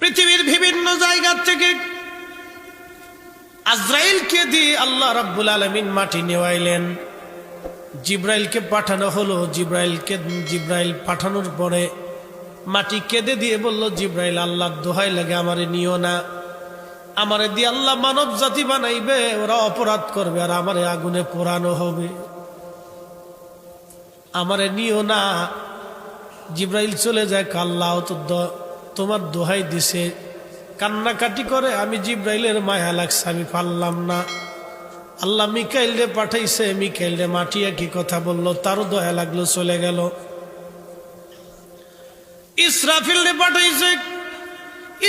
পৃথিবীর বিভিন্ন জায়গা থেকে আজরাইলকে দিয়ে আল্লাহ রাব্বুল আলমিন মাটি নেওয়াইলেন। জিব্রাইলকে পাঠানো হলো, জিব্রাইলকে, জিব্রাইল পাঠানোর পরে মাটি কেঁদে দিয়ে বলল, জিব্রাইল, আল্লাহর দোহাই লাগে, আমারে নিও না। আমারে দিয়ে আল্লাহ মানব জাতি বানাইবে, ওরা অপরাধ করবে, আর আমারে আগুনে পোড়ানো হবে। আমারে নিও না। জিব্রাইল চলে যায় কাল্লাহ তো তোমার দোহাই দিছে। কান্নাকাটি করে আমি জিব্রাইলের মায়া লাগছে, আমি পারলাম না। আল্লাহ মিকাইল রে পাঠাইছে মিকাইল রে মাটিয়া কি কথা বলল, তারও দয়া লাগল, চলে গেল। ইসরাফিল রে পাঠাইছে,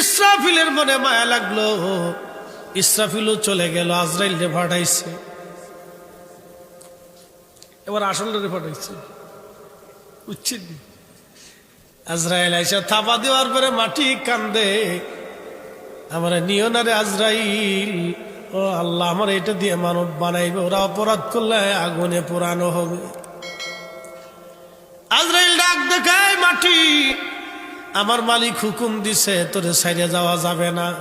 ইসরাফিলের মনে মায়া লাগল। ইসরাফিলও চলে গেল আজরাইল রে পাঠাইছে। এবার আসল রে পাঠাইছে বুঝছেন আজরাইল আইসা থাপা দেওয়ার পরে মাটি কান্দে। আমার নিও না রে আজরাইল। ও আল্লাহ, আমার এটা দিয়ে মানব বানাইবে। ওরা অপরাধ করলে আগুনে পোড়ানো হবে। আজরাইল ডাক দেখায় মাটি, আমার মালিক হুকুম দিছে, তোরে সাইডে যাওয়া যাবে না।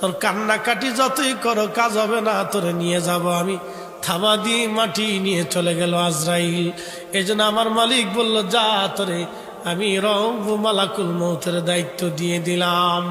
তোর কান্নাকাটি যতই করো, কাজ হবে না, তোরে নিয়ে যাব আমি। থাবা দিয়ে মাটি নিয়ে চলে গেল আজরাইল। এই আমার মালিক বলল, যা, তোরে আমি রব মালাকুল মৌতের দায়িত্ব দিয়ে দিলাম।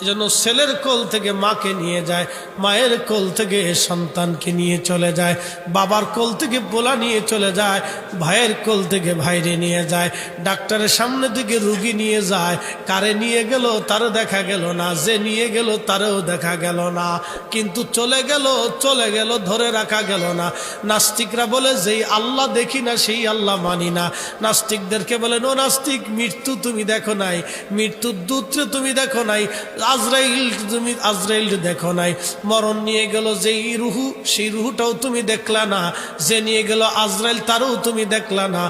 এই জন্য ছেলের কোল থেকে মাকে নিয়ে যায়, মায়ের কোল থেকে সন্তানকে নিয়ে চলে যায়, বাবার কোল থেকে পোলা নিয়ে চলে যায়, ভাইয়ের কোল থেকে ভাইরে নিয়ে যায়, ডাক্তারের সামনে থেকে রুগী নিয়ে যায়, কারে নিয়ে গেল তারও দেখা গেল না, যে নিয়ে গেল তারও দেখা গেল না, কিন্তু চলে গেল চলে গেল, ধরে রাখা গেল না। নাস্তিকরা বলে, যেই আল্লাহ দেখি না, সেই আল্লাহ মানি না। নাস্তিকদেরকে বলেন ও নাস্তিক মৃত্যু তুমি দেখো নাই, মৃত্যুর দূত্রে তুমি দেখো নাই, আজরাইল তুমি, আজরাইল দেখো নাই। মরণ নিয়ে গেল যেই রুহু, সেই রুহুটাও তুমি দেখলা না। যে নিয়ে গেল আজরাইল, তারও তুমি দেখলা না।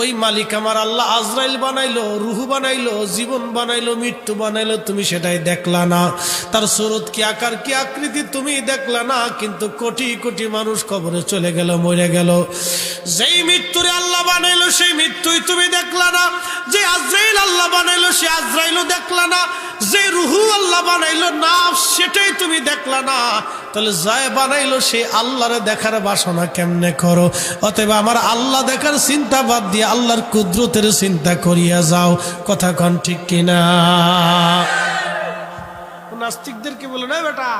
ওই মালিক আমার আল্লাহ আজরাইল বানাইলো, রুহু বানাইলো, জীবন বানাইলো, মৃত্যু বানাইলো, তুমি সেটাই দেখলা না। তার সুরত কি আকার, কি আকৃতি তুমি দেখলা না, কিন্তু কোটি কোটি মানুষ কবরে চলে গেল, মরে গেল। যেই মৃত্যুরে আল্লাহ বানাইলো, সেই মৃত্যুই তুমি দেখলা না। যে আজরাইল আল্লাহ বানাইলো, সে আজরাইলও দেখলা না। যে রুহু আল্লাহ বানাইলো না সেটাই তুমি দেখলা না। তাহলে জয় বানাইলো, সে আল্লাহরে দেখার বাসনা কেমনে করো? অতএব আমার আল্লাহ দেখার চিন্তা বাদ দিয়ে আল্লাহর কুদরতের চিন্তা করিয়া যাও। কথা কন ঠিক কিনা? নাস্তিকদেরকে বলে, না বেটা,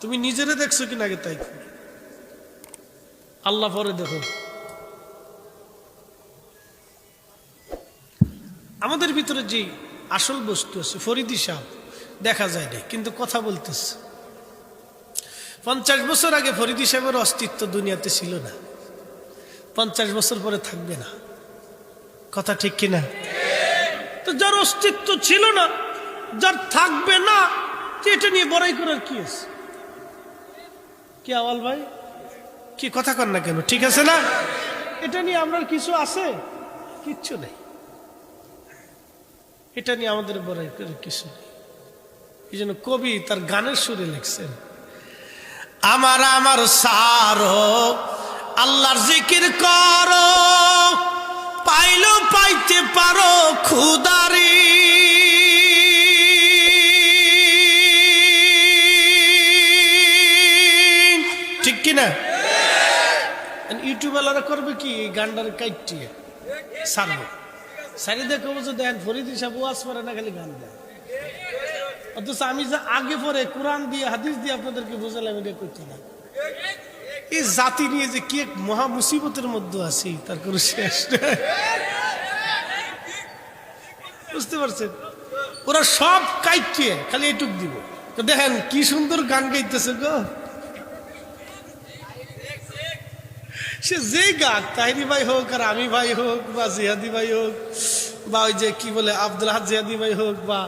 তুমি নিজেরে দেখছ কিনা আগে তাই আল্লাহ পরে দেখো। আমাদের ভিতরে যে আসল বস্তু আছে, ফরিদি সাহ দেখা যায় না কিন্তু কথা বলতেছে। পঞ্চাশ বছর আগে ফরিদি সাহেবের অস্তিত্ব দুনিয়াতে ছিল না। পঞ্চাশ বছর পরে থাকবে না। কথা ঠিক কিনা? তো যার অস্তিত্ব ছিল না যার থাকবে না এটা নিয়ে বড়াই করার কি আছে? কি আওয়াল ভাই? কি কথা কর না কেন? ঠিক আছে না? এটা নিয়ে আপনার কিছু আছে? কিচ্ছু নেই। এটা নিয়ে আমাদের বড়াই করে কিছু নেই। এই জন্য কবি তার গানের সুরে লিখছেন, আমার আমার সারো আল্লাহর জিকির করো পাইলো পাইতে পারো খুদারি। কিনা? করবে কি? এই গান্ডার কাইটিয়ে সারবে সারি দেখো বলছে দেখেন ফরিদ হিসাব ওয়াজ না, খালি গান দেয়। অথচ আমি যে আগে পরে কোরআন দিয়ে, হাদিস দিয়ে আপনাদেরকে বোঝালাম, এটা করতে না। এই জাতি নিয়ে যে কি এক মহা মুসিবতের মধ্যে আছি, তার কোনো শেষ বুঝতে পারছেন? ওরা সব কাইটিয়ে খালি এটুক দিব। তো দেখেন, কি সুন্দর গান গাইতেছে গো। সে যে গান তাহিরি ভাই হোক আর আমি ভাই হোক বা জিহাদি ভাই হোক বা ওই যে কি বলে, আব্দুল হাত জিহাদি ভাই হোক বা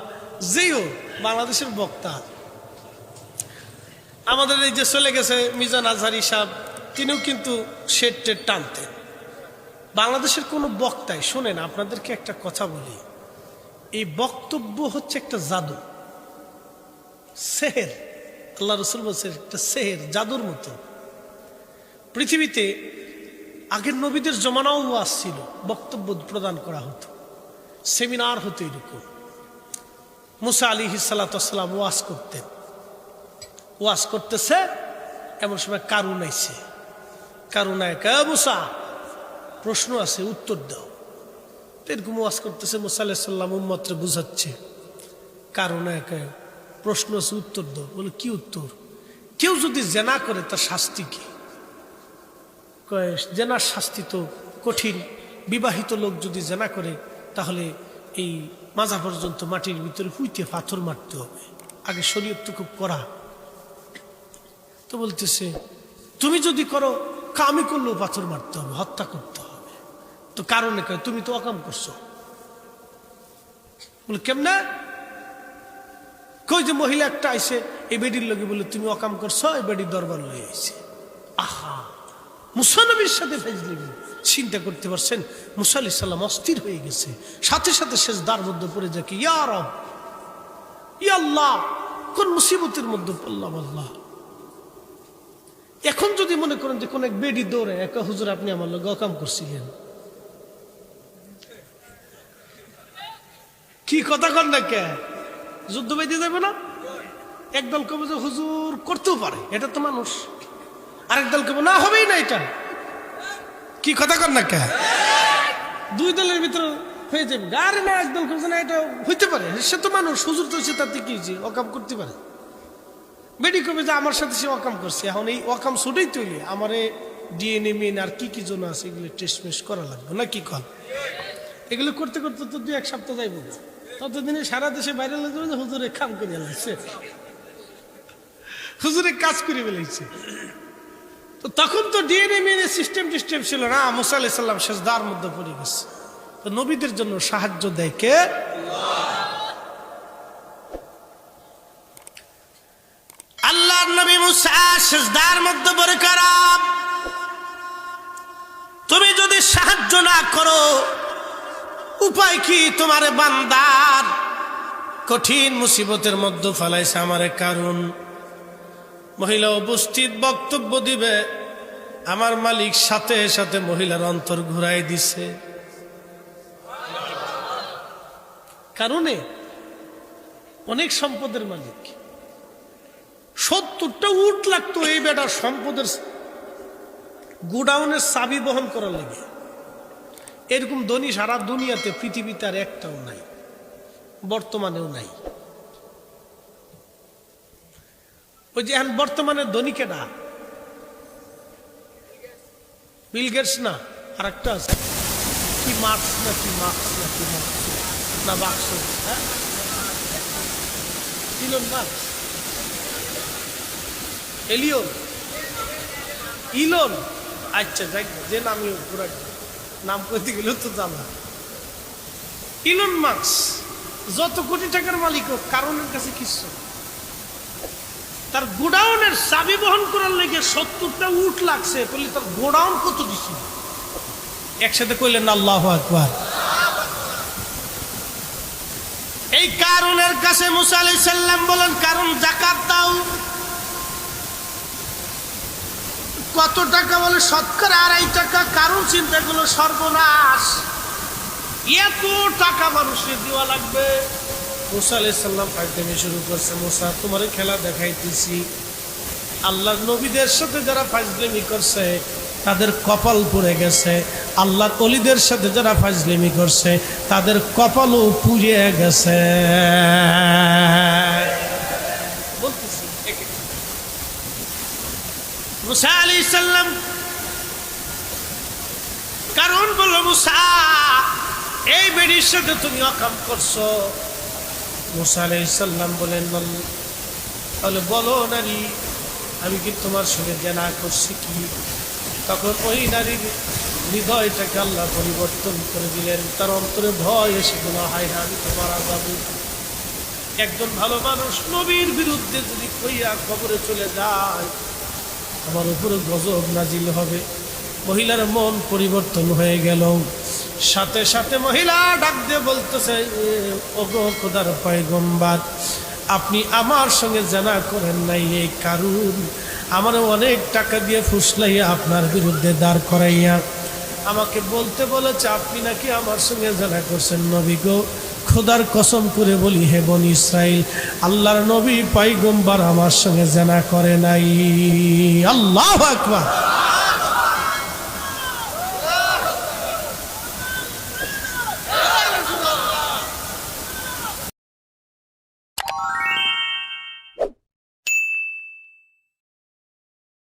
যেই হোক, বাংলাদেশের বক্তা। আমাদের এই যে চলে গেছে মিজান আজহারি সাহেব, তিনিও কিন্তু শেড টেড টানতেন। বাংলাদেশের কোনো বক্তাই, শোনেন, আপনাদেরকে একটা কথা বলি। এই বক্তব্য হচ্ছে একটা জাদু। সেহের, আল্লাহ রসুল বলছে একটা সেহের, জাদুর মতো। পৃথিবীতে আগের নবীদের জমানাও আসছিল, বক্তব্য প্রদান করা হতো। সেমিনার হতো এরকম। মুসা আলী হিসালাতাম ওয়াজ করতেন। ওয়াজ করতেছে, এমন সময় কারুন আইছে। কারুন মুসা, প্রশ্ন আছে, উত্তর দাও। এরকম ওয়াজ করতেছে, মুসা আলাহিসাল্লাম উম্মত্রে বুঝাচ্ছে। একে প্রশ্ন আছে, উত্তর দাও। বলে, কি উত্তর? কেউ যদি জেনা করে, তার শাস্তি কি? জেনার শাস্তি তো কঠিন বিবাহিত লোক যদি জেনা করে, তাহলে এই মাজা পর্যন্ত মাটির ভিতরে হুইতে পাথর মারতে হবে। আগে শরীর তো খুব করা তো বলতেছে, তুমি যদি করো, কামি করলেও পাথর মারতে হবে, হত্যা করতে হবে। তো কারণে কয়, তুমি তো অকাম করছ। বলে, কেমনে? কই যে, মহিলা একটা আইসে এই বেডির লগে বলে, তুমি অকাম করছ, এই বেডির দরবার লয়ে আইসে আহা! মুসানবীর সাথে ফেজলিবি চিন্তা করতে পারছেন? মুসা আলি সাল্লাম অস্থির হয়ে গেছে। সাথে সাথে শেষ দ্বার মধ্যে পড়ে যাকে ইয়া রব, ইয়া আল্লাহ, কোন মুসিবতের মধ্যে পড়লাম আল্লাহ। এখন যদি মনে করেন যে কোন এক বেডি দৌড়ে, একা, হুজুর, আপনি আমার লোক অকাম করছিলেন। কি কথা কর না কে? যুদ্ধ বেঁধে যাবে না? একদল কবে যে হুজুর করতেও পারে, এটা তো মানুষ। আরেক দল কবে না হবেই না এটা। কি কথা কর না কে? দুই দলের ভিতরে হয়ে যাবে। আরে না একদল যে না এটা হইতে পারে সে তো মানুষ হুজুর তো সে তাতে কি হয়েছে অকাম করতে পারে। বেডি কবে যে আমার সাথে সে অকাম করছে। এখন এই অকাম ছুটেই তৈরি আমার ডিএনএ মেন আর কি কি জন্য আছে এগুলো টেস্ট মেস্ট করা লাগবে না কি কল? এগুলো করতে করতে তো দুই এক সপ্তাহ যাইব। ততদিনে সারা দেশে বাইরে লাগবে যে হুজুরে কাম করে লাগছে হুজুরে কাজ করে ফেলেছে তো তখন তো ডিএনএ মেনে সিস্টেম টিস্টেম ছিল না। মুসা আলাহ সাল্লাম শেষদার মধ্যে পড়ে গেছে। তো নবীদের জন্য সাহায্য দেয় কে? আল্লাহর নবী মুসা শেষদার মধ্যে পড়ে কারাম তুমি যদি সাহায্য না করো, উপায় কি তোমার বান্দার? কঠিন মুসিবতের মধ্যে ফেলাইছে আমার কারণ মহিলা উপস্থিত বক্তব্য দিবে। আমার মালিক সাথে সাথে মহিলার অন্তর ঘুরাই দিছে। কারণে অনেক সম্পদের মালিক। সত্তরটা উঠ লাগতো এই বেটার সম্পদের গোডাউনের চাবি বহন করা লাগে। এরকম ধনী সারা দুনিয়াতে পৃথিবীতে আর একটাও নাই, বর্তমানেও নাই। ওই যে এখন বর্তমানে ধনী কেডা? বিল না? আর একটা আছে। কি মার্কস না কি মার্কস না কি মার্কস না বাক্স হ্যাঁ? মার্কস এলিয়ন ইলন আচ্ছা যাই যে নামই পুরা নাম করতে গেলেও তো জানা। ইলন মার্কস যত কোটি টাকার মালিক হোক কারণের কাছে কিছু। তার গোডাউনের চাবি বহন করার লেগে সত্তরটা উঠ লাগছে। বললে, তার গোডাউন কত দিছিল একসাথে কইলেন, আল্লাহ আকবার। এই কারণের কাছে মুসা আলাই সাল্লাম বলেন, কারণ জাকাত দাও। কত টাকা বলে শতকরা আড়াই টাকা, কারণ চিন্তা করল সর্বনাশ। এত টাকা মানুষের দেওয়া লাগবে। মুসা আলাইসাল্লাম ফাইটামি শুরু করছে, মুসা, তোমার খেলা দেখাইতেছি। আল্লাহ নবীদের সাথে যারা ফাজলেমি করছে, তাদের কপাল পড়ে গেছে। আল্লাহ অলিদের সাথে যারা ফাজলেমি করছে, তাদের কপালও পুড়িয়ে গেছে। মুসা আলী কারণ বলল, মুসা, এই বেডির সাথে তুমি অকাম করছ। মুসা আলাই সাল্লাম বলেন "বল- তাহলে বলো, নারী, আমি কি তোমার সঙ্গে জেনা করছি কি? তখন ওই নারীর হৃদয়টাকে আল্লাহ পরিবর্তন করে দিলেন। তার অন্তরে ভয় এসে গেল হাই না আমি তো মারা একজন ভালো মানুষ নবীর বিরুদ্ধে যদি কইয়া খবরে চলে যায়, আমার উপরে গজব নাজিল হবে। মহিলার মন পরিবর্তন হয়ে গেল। সাথে সাথে মহিলা ডাক দিয়ে বলতেছে "এ, ওগো খোদার পয়গম্বার আপনি আমার সঙ্গে জানা করেন নাই এই কারণ আমার অনেক টাকা দিয়ে ফুসলাইয়া আপনার বিরুদ্ধে দাঁড় করাইয়া। আমাকে বলতে বলেছে আপনি নাকি আমার সঙ্গে জানা করছেন নবী গো। খোদার কসম করে বলি হে বন ইসরাইল আল্লাহর নবী পাইগম্বার আমার সঙ্গে জেনা করে নাই। আল্লাহ আকবার।